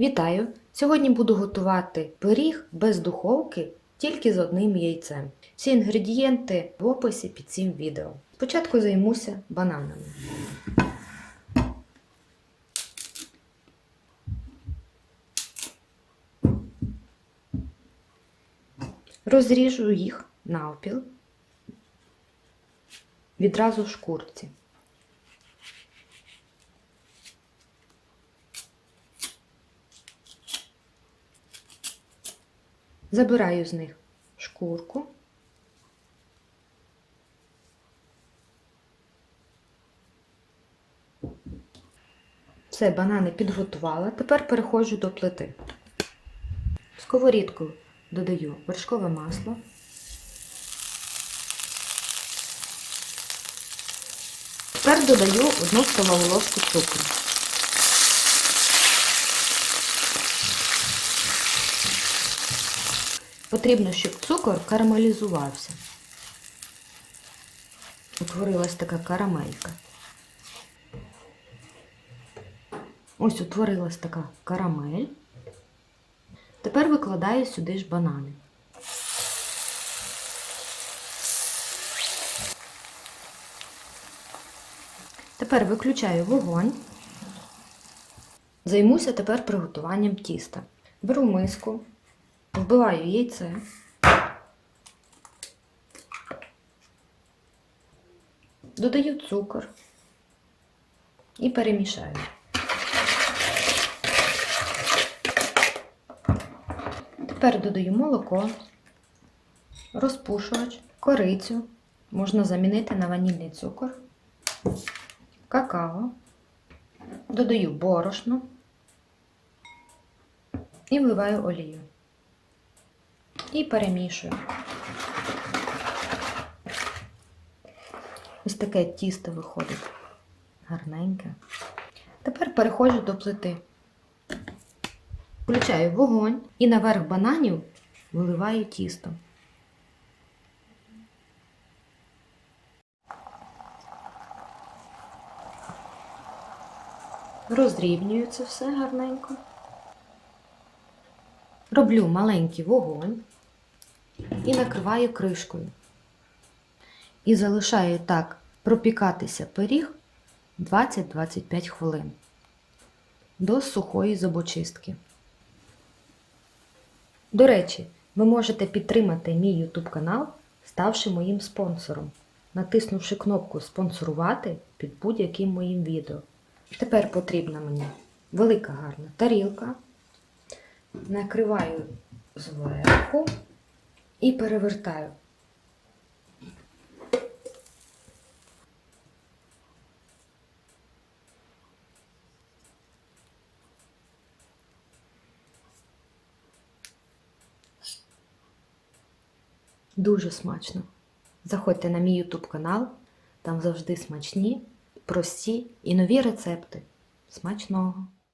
Вітаю! Сьогодні буду готувати пиріг без духовки тільки з одним яйцем. Всі інгредієнти в описі під цим відео. Спочатку займуся бананами. Розріжу їх навпіл відразу в шкурці. Забираю з них шкурку. Все, банани підготувала. Тепер переходжу до плити. В сковорідку додаю вершкове масло. Тепер додаю одну столову ложку цукру. Потрібно, щоб цукор карамелізувався. Утворилась така карамелька. Ось утворилась така карамель. Тепер викладаю сюди ж банани. Тепер виключаю вогонь. Займуся тепер приготуванням тіста. Беру миску, вбиваю яйце. Додаю цукор і перемішаю. Тепер додаю молоко, розпушувач, корицю, можна замінити на ванільний цукор, какао, додаю борошно і вливаю олію. І перемішую. Ось таке тісто виходить гарненьке. Тепер переходжу до плити. Включаю вогонь і наверх бананів виливаю тісто. Розрівнюю це все гарненько. Роблю маленький вогонь і накриваю кришкою. І залишаю так пропікатися пиріг 20-25 хвилин до сухої зубочистки. До речі, ви можете підтримати мій YouTube канал, ставши моїм спонсором, натиснувши кнопку Спонсорувати під будь-яким моїм відео. Тепер потрібна мені велика гарна тарілка. Накриваю зверху і перевертаю. Дуже смачно. Заходьте на мій YouTube канал, там завжди смачні, прості і нові рецепти. Смачного!